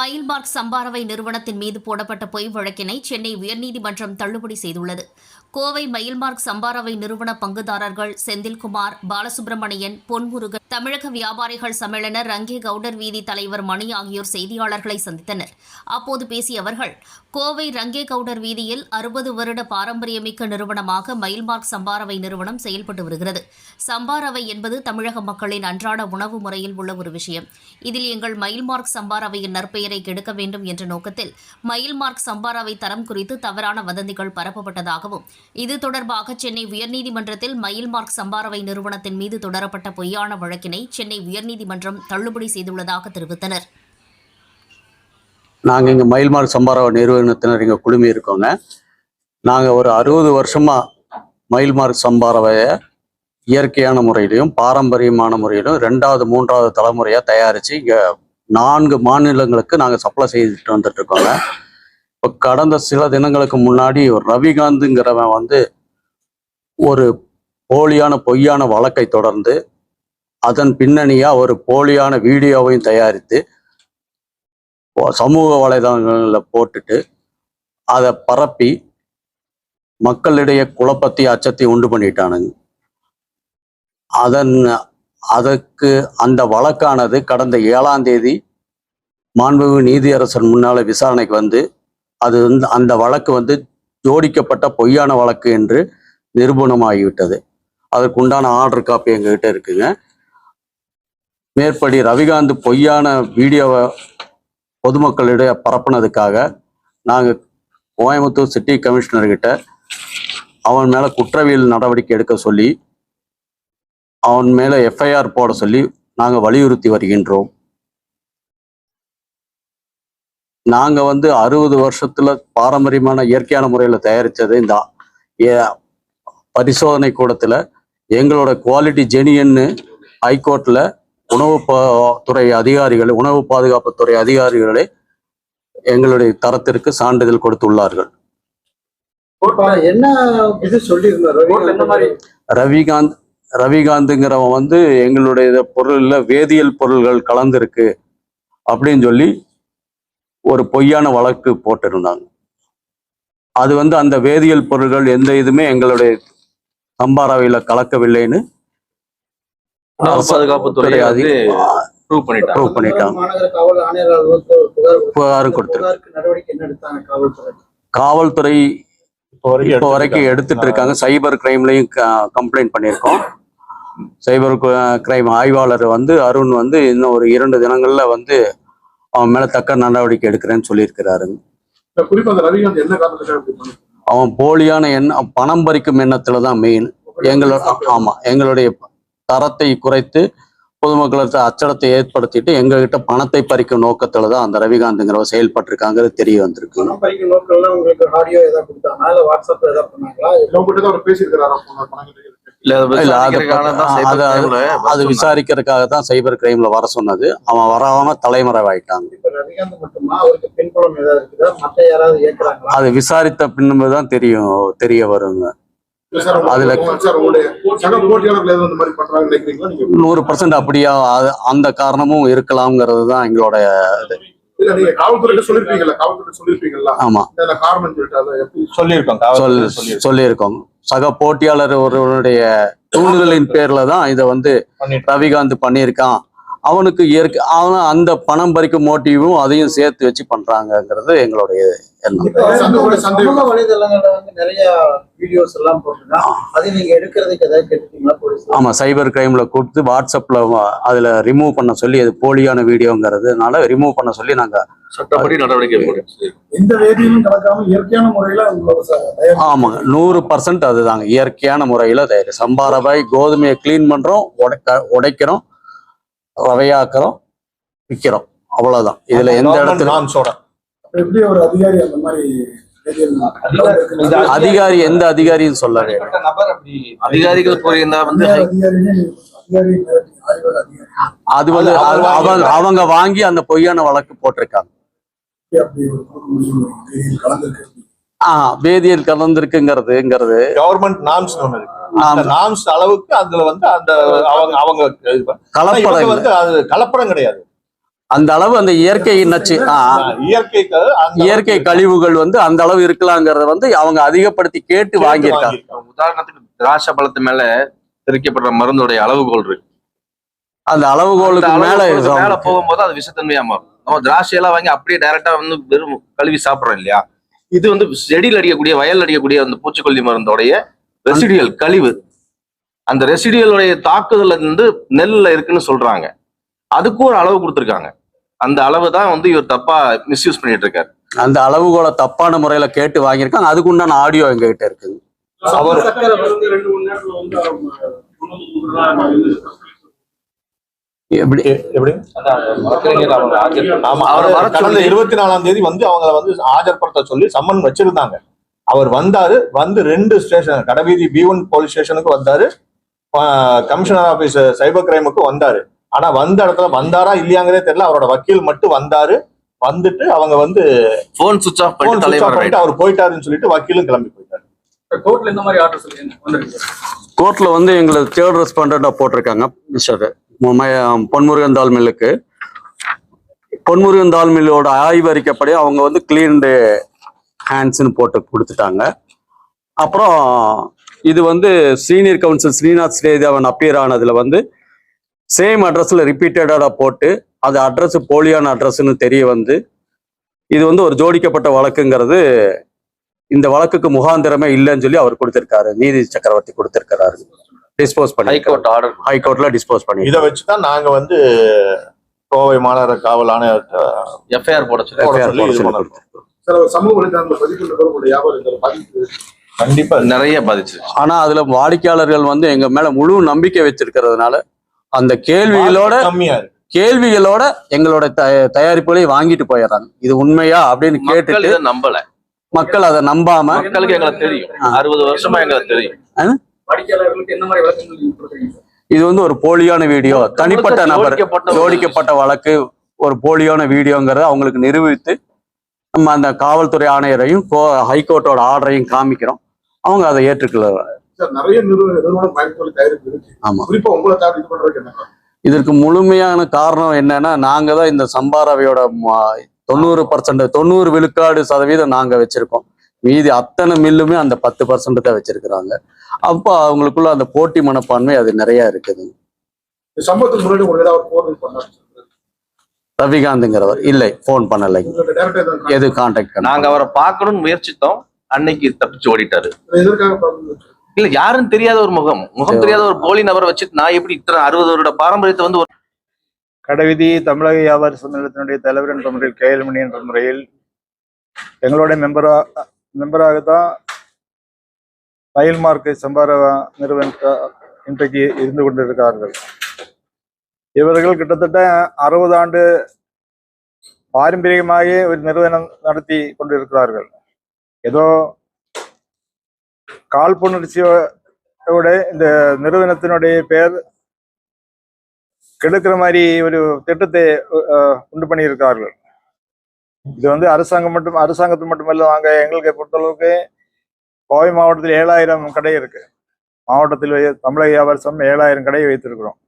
மயில்மார்க் சம்பாரவை நிறுவனத்தின் மீது போடப்பட்ட பொய் வழக்கினை சென்னை உயர்நீதிமன்றம் தள்ளுபடி செய்துள்ளது. கோவை மயில்மார்க் சம்பாரவை நிறுவன பங்குதாரர்கள் செந்தில்குமார் பாலசுப்ரமணியன் பொன்முருகன் தமிழக வியாபாரிகள் சம்மேளன ரங்கே கவுடர் வீதி தலைவர் மணி ஆகியோர் செய்தியாளர்களை சந்தித்தனர். அப்போது பேசிய அவர்கள் கோவை ரங்கே கவுடர் வீதியில் அறுபது வருட பாரம்பரியமிக்க நிறுவனமாக மயில்மார்க் சம்பாரவை நிறுவனம் செயல்பட்டு வருகிறது. சம்பாரவை என்பது தமிழக மக்களின் அன்றாட உணவு முறையில் உள்ள ஒரு விஷயம். இதில் எங்கள் மயில்மார்க் சம்பாரவையின் நற்பெயரை கெடுக்க வேண்டும் என்ற நோக்கத்தில் மயில்மார்க் சம்பாரவை தரம் குறித்து தவறான வதந்திகள் பரப்பப்பட்டதாகவும் இது தொடர்பாக சென்னை உயர்நீதிமன்றத்தில் மயில்மார்க் சம்பாரவை நிறுவனத்தின் மீது தொடரப்பட்ட பொய்யான வழக்கினை சென்னை உயர்நீதிமன்றம் தள்ளுபடி செய்துள்ளதாக தெரிவித்தனர். நாங்கள் இங்கே மயில்மார்க் சம்பாரவை நிறுவனத்தினர் இங்கே குழுமி இருக்கோங்க நாங்கள் ஒரு அறுபது வருஷமாக மயில்மார்க் சம்பாரவையை இயற்கையான முறையிலையும் பாரம்பரியமான முறையிலும் ரெண்டாவது மூன்றாவது தலைமுறையாக தயாரித்து இங்கே நான்கு மாநிலங்களுக்கு நாங்கள் சப்ளை செய்துட்டு வந்துட்டு இருக்கோங்க. இப்போ கடந்த சில தினங்களுக்கு முன்னாடி ரவிகாந்துங்கிறவன் வந்து ஒரு போலியான பொய்யான வழக்கை தொடர்ந்து அதன் பின்னணியாக ஒரு போலியான வீடியோவையும் தயாரித்து சமூக வலைதளங்களில் போட்டுட்டு அதை பரப்பி மக்களிடையே குழப்பத்தை அச்சத்தை உண்டு பண்ணிட்டானுங்க. அதன் அதற்கு அந்த வழக்கானது கடந்த ஏழாம் தேதி மாண்புமிகு நீதியரசன் முன்னால விசாரணைக்கு வந்து அது வந்து அந்த வழக்கு வந்து ஜோடிக்கப்பட்ட பொய்யான வழக்கு என்று நிரூபணமாகிவிட்டது. அதற்குண்டான ஆர்டர் காப்பி எங்ககிட்ட இருக்குங்க. மேற்படி ரவிகாந்த் பொய்யான வீடியோவை பொதுமக்களிடையே பரப்புனதுக்காக நாங்கள் கோயம்புத்தூர் சிட்டி கமிஷனர்கிட்ட அவன் மேலே குற்றவியல் நடவடிக்கை எடுக்க சொல்லி அவன் மேலே எஃப்ஐஆர் போட சொல்லி நாங்கள் வலியுறுத்தி வருகின்றோம். நாங்கள் வந்து அறுபது வருஷத்துல பாரம்பரியமான இயற்கையான முறையில் தயாரித்தது இந்த ஏ- பரிசோதனை கூடத்தில் எங்களோட குவாலிட்டி ஜெனியன்னு ஹைகோர்ட்டில் உணவு பா- துறை அதிகாரிகள் உணவு பாதுகாப்புத்துறை அதிகாரிகளே எங்களுடைய தரத்திற்கு சான்றிதழ் கொடுத்துள்ளார்கள் என்ன இது சொல்லியிருந்தாரு என்ன மாதிரி? ரவிகாந்த் ரவிகாந்துங்கிறவன் வந்து எங்களுடைய பொருள்ல வேதியியல் பொருள்கள் கலந்துருக்கு அப்படின்னு சொல்லி ஒரு பொய்யான வழக்கு போட்டிருந்தாங்க. அது வந்து அந்த வேதியியல் பொருள்கள் எந்த இதுமே எங்களுடைய சம்பாராவையில கலக்கவில்லைன்னு பாதுகாப்புத்துறை ப்ரூவ் பண்ணிட்டாங்க. புகாரும் கொடுத்திருக்கு. காவல்துறை? இப்போ வரைக்கும் எடுத்துட்டு இருக்காங்க. சைபர் கிரைம்லயும் கம்ப்ளைண்ட் பண்ணியிருக்கோம். சைபர் கிரைம் ஆய்வாளர் வந்து அருண் வந்து இன்னும் ஒரு இரண்டு தினங்கள்ல வந்து அவன் மேல தக்க நடவடிக்கை எடுக்கிறேன்னு சொல்லியிருக்கிறாருங்க இல்ல, குறிப்பா அந்த ரவிகாந்த் என்ன காரணத்துக்காக இப்படி பண்ணி அவன் போலியான எண்ணம் பணம் பறிக்கும் எண்ணத்துல தான் மெயின் எங்களோட ஆமா எங்களுடைய தரத்தை குறைத்து பொதுமக்களுக்கு அச்சடத்தை ஏற்படுத்திட்டு எங்ககிட்ட பணத்தை பறிக்கும் நோக்கத்துல தான் அந்த ரவிகாந்துங்கிறவ செயல்பட்டிருக்காங்கிறது தெரிய வந்திருக்கு. உங்களுக்கு ஆடியோ ஏதாவது கொடுத்தாங்களா? இல்ல வாட்ஸ்அப்ல ஏதாவது பண்ணாங்களா? உங்ககிட்ட தான் அவர் பேசியிருக்கிறாரா? இல்ல அது விசாரிக்கிறதுக்காக தான் சைபர் கிரைம்ல வர சொன்னது. அவன் வராம இயக்குறாங்களா அது விசாரித்த பின்பு தான் தெரியும் தெரிய வருங்க. அதுல- நூறு பர்சன்ட் அப்படியா அந்த காரணமும் இருக்கலாம்ங்கிறது தான் எங்களோட சொல்லியிருக்கோம். சொல்லியிருக்கோம். சக போட்டியாளர் ஒருவருடைய தூண்டுதலின் பேர்ல தான் இதை வந்து ரவிகாந்த் பண்ணியிருக்கான். அவனுக்கு இயற்கை அவன் அந்த பணம் பறிக்கும் மோட்டிவும் அதையும் சேர்த்து வச்சு பண்றாங்கங்கிறது எங்களுடைய ஆமா சைபர் கிரைம்ல கொடுத்து வாட்ஸ்அப்ல அதுல ரிமூவ் பண்ண சொல்லி அது போலியான வீடியோங்கிறதுனால ரிமூவ் பண்ண சொல்லி நாங்க சட்டப்படி நடவடிக்கை எந்த வேதியிலும் கலக்காம இயற்கையான முறையில ஆமாங்க. நூறு பர்சன்ட் அதுதாங்க. இயற்கையான முறையில தயாரி சம்பாரபாய் கோதுமையை க்ளீன் பண்றோம் உடைக்க உடைக்கிறோம் ரவையாக்குறோம் விற்கிறோம் அவ்வளவுதான். இதுல எந்த இடத்துல நாம்ஸோட எப்படி ஒரு அதிகாரி அந்த மாதிரி அதிகாரி எந்த நபர் அப்படி அதிகாரிகள் கூறியிருந்தா வந்து அதிகாரின்னு அது வந்து அவங்க வாங்கி அந்த பொய்யான வழக்கு போட்டிருக்காங்க அப்படி ஒரு கொடுக்க முடியும் வேதியியல் கலந்துருக்குங்கிறதுங்கிறது கவர்மெண்ட் நாம்ஸ் ஒண்ணு இருக்கு. அந்த ஆமா. நாம்ஸ் அளவுக்கு அதுல வந்து அந்த அவங்க அவங்க கலப்படம். வந்து அது கலப்படம் கிடையாது. அந்த அளவு அந்த இயற்கை நச்சு அந்த இயற்கை கழிவுகள் வந்து அந்த அளவு இருக்கலாங்கிறத வந்து அவங்க அதிகப்படுத்தி கேட்டு வாங்கியிருக்காங்க. உதாரணத்துக்கு திராட்சை பழத்து மேல தெளிக்கப்படுற மருந்தோடைய அளவுகோல் இருக்கு. அந்த அளவுகோலுக்கு மேல மேல போகும்போது அது விஷத்தன்மையா மாறும். நம்ம திராட்சை எல்லாம் வாங்கி அப்படியே டைரக்டா வந்து வெறும் கழுவி சாப்பிடுறோம் இல்லையா? இது வந்து செடியில் அடிக்கக்கூடிய வயல் அடிக்கக்கூடிய அந்த பூச்சிக்கொல்லி மருந்தோடைய ரெசிடியல் கழிவு. அந்த ரெசிடியலுடைய தாக்குதல் வந்து நெல்லுல இருக்குன்னு சொல்றாங்க. அதுக்கும் ஒரு அளவு கொடுத்துருக்காங்க. அந்த அளவு தான் வந்து இவர் தப்பா மிஸ்யூஸ் பண்ணிட்டு இருக்காரு. அந்த அளவுகோலை தப்பான முறையில கேட்டு வாங்கியிருக்காங்க. அதுக்கு உண்டான ஆடியோ எங்க கிட்ட இருக்குங்க அவர் எப்படி எ- எப்படி ஆமா அவரை அவர் வர கடந்த சொல்லி- இருபத்தி நாலாம் தேதி வந்து அவங்கள வந்து ஆஜர்படுத்த சொல்லி சம்மன் வச்சிருந்தாங்க. அவர் வந்தாரு வந்து ரெண்டு ஸ்டேஷன் கடைவீதி பி ஒன் போலீஸ் ஸ்டேஷனுக்கு வந்தாரு கமிஷனர் ஆபீஸ் சைபர் கிரைமுக்கு வந்தாரு. ஆனா வந்த இடத்துல வந்தாரா இல்லையாங்கிறதே தெரியல. அவரோட வக்கீல் மட்டும் வந்தாரு. வந்துட்டு அவங்க வந்து போன் சுவிச் ஆஃப் பண்ணிட்டு அவர் போயிட்டாருன்னு சொல்லிட்டு வக்கீலும் கிளம்பி போயிட்டாரு. கோர்ட்ல இந்த மாதிரி ஆர்டர் கோர்ட்ல வந்து எங்களை தேர்ட் ரெஸ்பாண்டா போட்டிருக்காங்க மிஸ்டர் பொன்முருகன் தால் மில்லுக்கு. பொன்முருகன் தால் மில்லோட ஆய்வறிக்கப்படி அவங்க வந்து கிளீன்டு ஹேண்ட்ஸ்னு போட்டு கொடுத்துட்டாங்க. அப்புறம் இது வந்து senior counsel Srinath Sridevan appear ஆனதுல வந்து சேம் அட்ரஸில் ரிப்பீட்டடாக போட்டு அது அட்ரஸ் போலியான அட்ரஸ்ன்னு தெரிய வந்து இது வந்து ஒரு ஜோடிக்கப்பட்ட வழக்குங்கிறது இந்த வழக்குக்கு முகாந்திரமே இல்லைன்னு சொல்லி அவர் கொடுத்திருக்காரு. நீதி சக்கரவர்த்தி கொடுத்திருக்கிறாரு. டிஸ்போஸ் பண்ணி ஹைகோர்ட் ஆர்டர் ஹைகோர்ட்ல டிஸ்போஸ் பண்ணி இதை வச்சுதான் நாங்க வந்து கோவை மாநகர காவல் ஆணையர்கிட்ட எஃப்ஐஆர் போட கண்டிப்பா. நிறைய பாதிச்சு ஆனா அதுல வாடிக்கையாளர்கள் வந்து எங்க மேல முழு நம்பிக்கை வச்சிருக்கிறதுனால அந்த கேள்விகளோட கேள்விகளோட எங்களோட தயாரிப்புகளை வாங்கிட்டு போயிடுறாங்க. இது உண்மையா அப்படின்னு இதை நம்பல. மக்கள் அதை நம்பாம மக்களுக்கு எங்களுக்கு தெரியும். அறுபது வருஷமா எங்களுக்கு தெரியும். வாடிக்கையாளர்களுக்கு என்ன மாதிரி விளக்கங்கள் கொடுக்குறீங்க? இது வந்து ஒரு போலியான வீடியோ. தனிப்பட்ட நபர் ஜோடிக்கப்பட்ட வழக்கு ஒரு போலியான வீடியோங்கிறத அவங்களுக்கு நிரூபித்து நம்ம அந்த காவல்துறை ஆணையரையும் கோ- ஹைகோர்ட்டோட ஆர்டரையும் காமிக்கிறோம். அவங்க அதை ஏற்றுக்கல. சார் நிறைய நிறுவன நிறுவனம் பயன்படுத்தி தயாரிப்பு இருக்கு. ஆமா. குறிப்பா உங்களை தயார் இது பண்றதுக்கு என்ன காரணம்? இதற்கு முழுமையான காரணம் என்னன்னா நாங்க தான் இந்த சம்பாரவையோட தொண்ணூறு பர்சன்ட் தொண்ணூறு விழுக்காடு சதவீதம் நாங்க வச்சிருக்கோம். மீதி அத்தனை மில்லுமே அந்த பத்து பர்சன்ட் தான் வச்சிருக்கிறாங்க. அப்போ அவங்களுக்குள்ள அந்த போட்டி மனப்பான்மை அது நிறைய இருக்குது. இந்த சம்பவத்துக்கு முன்னாடி உங்களுக்கு ஏதாவது போர்வல் பண்ணாரு ரவிகாந்த்ங்கிறவர் இல்லை ஃபோன் பண்ணலை. உங்களுக்கு டேரக்டா எதாவது எது கான்டாக்ட் நாங்க அவரை பார்க்கணும்னு முயற்சித்தோம். அன்னைக்கு தப்பிச்சு ஓடிட்டாரு? இல்ல யாருன்னு தெரியாத ஒரு முகம். முகம் தெரியாத ஒரு போலி நபரை வச்சுட்டு நான் எப்படி இத்தனை அறுபது வருட பாரம்பரியத்தை வந்து ஒரு கடைவிதி தமிழக வியாபாரி சம்மேளனத்தினுடைய தலைவர் என்ற முறையில் கேஎல்மணி என்ற முறையில் எங்களுடைய மெம்பரா மெம்பராகத்தான் ரயில் மார்க்கை சம்பார நிறுவன இன்றைக்கு இருந்து கொண்டிருக்கிறார்கள். இவர்கள் கிட்டத்தட்ட அறுபது ஆண்டு பாரம்பரியமாக ஒரு நிறுவனம் நடத்தி கொண்டிருக்கிறார்கள். ஏதோ காழ்ப்புணர்ச்சியோட இந்த நிறுவனத்தினுடைய பெயர் கெடுக்கிற மாதிரி ஒரு திட்டத்தை உண்டு பண்ணியிருக்கார்கள் இது வந்து அரசாங்கம் மட்டும் அரசாங்கத்து மட்டுமல்ல நாங்கள் எங்களுக்கு பொறுத்தளவுக்கு கோவை மாவட்டத்தில் ஏழாயிரம் கடை இருக்கு. மாவட்டத்தில் தமிழக வியாபார சங்கம் ஏழாயிரம் கடை வைத்திருக்கிறோம்.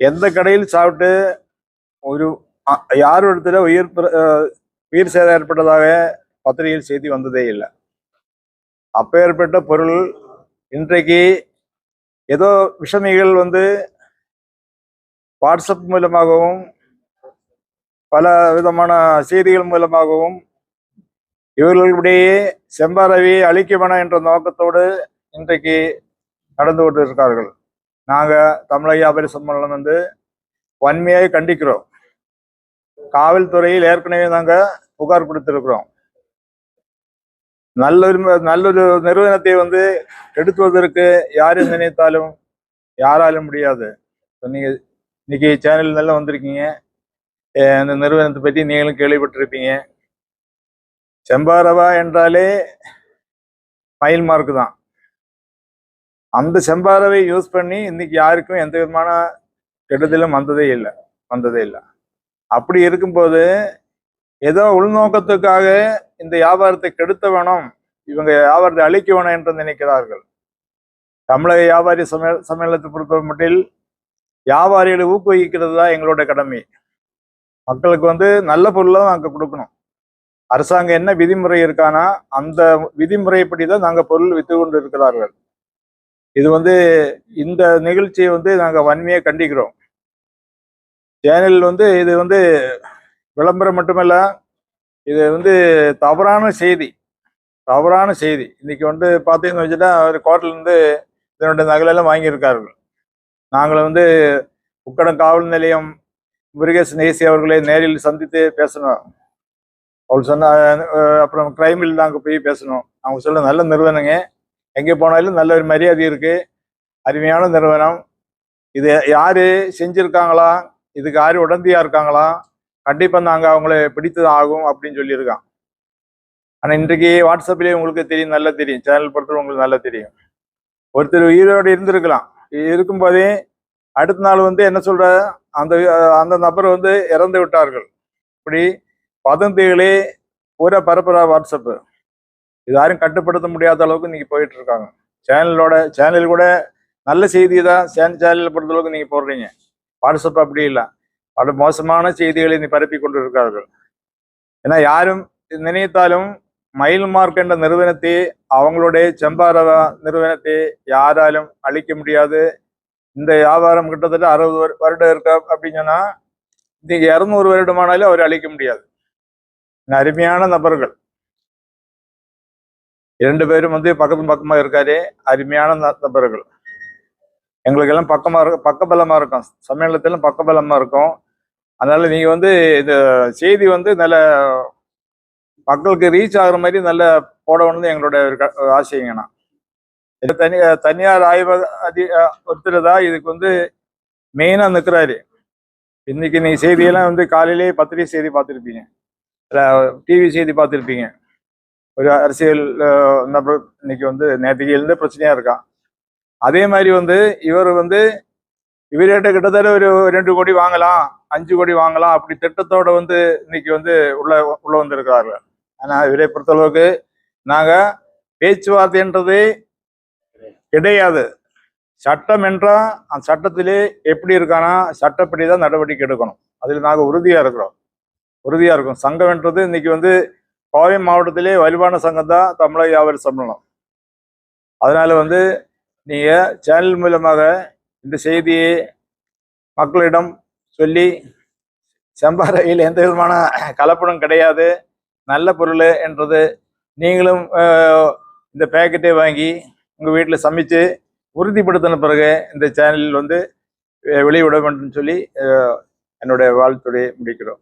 எந்த கடையில் சாப்பிட்டு ஒரு அ- யார் இடத்துல உயிர் அஹ், உயிர் சேதம் ஏற்பட்டதாக பத்திரிகையில் செய்தி வந்ததே இல்லை. அப்போ ஏற்பட்ட பொருள் இன்றைக்கு ஏதோ விஷமிகள் வந்து வாட்ஸ்அப் மூலமாகவும் பல விதமான செய்திகள் மூலமாகவும் இவர்களுடைய செம்பரவி அழிக்க என்ற நோக்கத்தோடு இன்றைக்கு நடந்து கொண்டு நாங்கள் தமிழக வியாபாரி சம்மேளனம் வந்து வன்மையாக கண்டிக்கிறோம். காவல்துறையில் ஏற்கனவே நாங்கள் புகார் கொடுத்திருக்கிறோம். நல்லொரு நல்லொரு நிறுவனத்தை வந்து கெடுத்துவதற்கு யாரு நினைத்தாலும் யாராலும் முடியாது. இப்ப நீங்க இன்னைக்கு சேனல் நல்லா வந்திருக்கீங்க. அந்த இந்த நிறுவனத்தை பற்றி நீங்களும் கேள்விப்பட்டிருப்பீங்க. செம்பாரவா என்றாலே மயில் மார்க் தான். அந்த செம்பாரவை யூஸ் பண்ணி இன்னைக்கு யாருக்கும் எந்த விதமான கெடுதலும் வந்ததே இல்லை வந்ததே இல்லை. அப்படி இருக்கும்போது ஏதோ உள்நோக்கத்துக்காக இந்த வியாபாரத்தை கெடுத்த வேணும் இவங்க வியாபாரத்தை அழிக்க வேணும் என்று நினைக்கிறார்கள். தமிழக வியாபாரி சமே சம்மேளனத்தை பொறுத்த மட்டில் வியாபாரிகளை ஊக்குவிக்கிறது தான் எங்களோட கடமை. மக்களுக்கு வந்து நல்ல பொருளை தான் நாங்கள் கொடுக்கணும். அரசாங்கம் என்ன விதிமுறை இருக்கானா அந்த விதிமுறைப்படி தான் நாங்கள் பொருள் விற்று கொண்டு இருக்கிறார்கள் இது வந்து இந்த நிகழ்ச்சியை வந்து நாங்கள் வன்மையாக கண்டிக்கிறோம். சேனல் வந்து இது வந்து விளம்பரம் மட்டுமல்ல இது வந்து தவறான செய்தி தவறான செய்தி. இன்னைக்கு வந்து பார்த்தீங்கன்னு வச்சுட்டா ஒரு கோர்ட்லேருந்து இதனுடைய நகலெல்லாம் வாங்கியிருக்கார்கள். நாங்கள் வந்து உக்கடம் காவல் நிலையம் முருகேசன் ஏசி அவர்களை நேரில் சந்தித்து பேசணும். அவள் சொன்ன அப்புறம் கிரைமில் நாங்கள் போய் பேசணும். அவங்க சொல்ல நல்ல நிறுவனங்க. எங்கே போனாலும் நல்ல ஒரு மரியாதை இருக்கு. அருமையான நிறுவனம். இது யார் செஞ்சுருக்காங்களா? இதுக்கு யார் உடந்தையா இருக்காங்களா? கண்டிப்பாக நாங்கள் அவங்கள பிடித்தது ஆகும் அப்படின்னு சொல்லியிருக்கான். ஆனால் இன்றைக்கு வாட்ஸ்அப்லேயே உங்களுக்கு தெரியும் நல்லா தெரியும். சேனல் பொறுத்தவரை உங்களுக்கு நல்லா தெரியும். ஒருத்தர் உயிரோடு இருந்திருக்கலாம். இருக்கும்போதே அடுத்த நாள் வந்து என்ன சொல்ற அந்த அந்த நபர் வந்து இறந்து விட்டார்கள். இப்படி வதந்திகளே பூரா பரப்புறா வாட்ஸ்அப்பு. இது யாரும் கட்டுப்படுத்த முடியாத அளவுக்கு இன்னைக்கு போயிட்டு இருக்காங்க சேனலோட சேனல் கூட நல்ல செய்தி தான் சேன் சேனலில் பொறுத்த அளவுக்கு நீங்க போடுறீங்க. வாட்ஸ்அப் அப்படி இல்லை. பல மோசமான செய்திகளை நீ பரப்பி கொண்டு இருக்கார்கள் ஏன்னா யாரும் நினைத்தாலும் மயில் மார்க் என்ற நிறுவனத்தை அவங்களுடைய செம்பாரவா நிறுவனத்தை யாராலும் அழிக்க முடியாது. இந்த வியாபாரம் கிட்டத்தட்ட அறுபது வருடம் இருக்கா அப்படின்னு சொன்னால் இன்னைக்கு இரநூறு வருடமானாலும் அவர் அழிக்க முடியாது. அருமையான நபர்கள். இரண்டு பேரும் வந்து பக்கத்து பக்கமா இருக்காரு. அருமையான ந- நபர்கள். எங்களுக்கெல்லாம் பக்கமா இருக்க பக்கபலமாக இருக்கும். சம்மேளனத்திலும் பக்கபலமா இருக்கும். அதனால நீங்க வந்து இந்த செய்தி வந்து நல்ல மக்களுக்கு ரீச் ஆகுற மாதிரி நல்ல போடணும்னு எங்களோட ஒரு ஆசைங்கண்ணா இது தனி தனியார் ஆய்வக அதி ஒருத்தர் தான் இதுக்கு வந்து மெயினா நிற்கிறாரு இன்னைக்கு நீ செய்தியெல்லாம் வந்து காலையிலேயே பத்திரிகை செய்தி பார்த்துருப்பீங்க. டிவி செய்தி பார்த்துருப்பீங்க. ஒரு அரசியல் நபர் இன்னைக்கு வந்து நேற்றுக்கு எழுந்த பிரச்சனையா இருக்கான். அதே மாதிரி வந்து இவர் வந்து இவர்கிட்ட கிட்டத்தட்ட ஒரு ரெண்டு கோடி வாங்கலாம் அஞ்சு கோடி வாங்கலாம் அப்படி திட்டத்தோட வந்து இன்னைக்கு வந்து உள்ள உள்ள வந்திருக்கிறார்கள். ஆனா இவரை பொறுத்தளவுக்கு நாங்க பேச்சுவார்த்தைன்றது கிடையாது. சட்டம் என்றால் அந்த சட்டத்திலே எப்படி இருக்கானா சட்டப்படி தான் நடவடிக்கை எடுக்கணும். அதில் நாங்கள் உறுதியாக இருக்கிறோம். உறுதியாக இருக்கும். சங்கம் என்றது இன்னைக்கு வந்து கோவை மாவட்டத்திலே வலுவான சங்கம் தான் தமிழக வியாபாரி சம்மேளனம். அதனால் வந்து நீங்கள் சேனல் மூலமாக இந்த செய்தியை மக்களிடம் சொல்லி செம்பாறையில் எந்த விதமான கலப்படம் கிடையாது. நல்ல பொருள் என்றது நீங்களும் இந்த பேக்கெட்டை வாங்கி உங்க வீட்டில் சமைச்சு உறுதிப்படுத்தின பிறகு இந்த சேனலில் வந்து வெளியிட வேண்டும் சொல்லி என்னுடைய வாழ்த்துடைய முடிக்கிறோம்.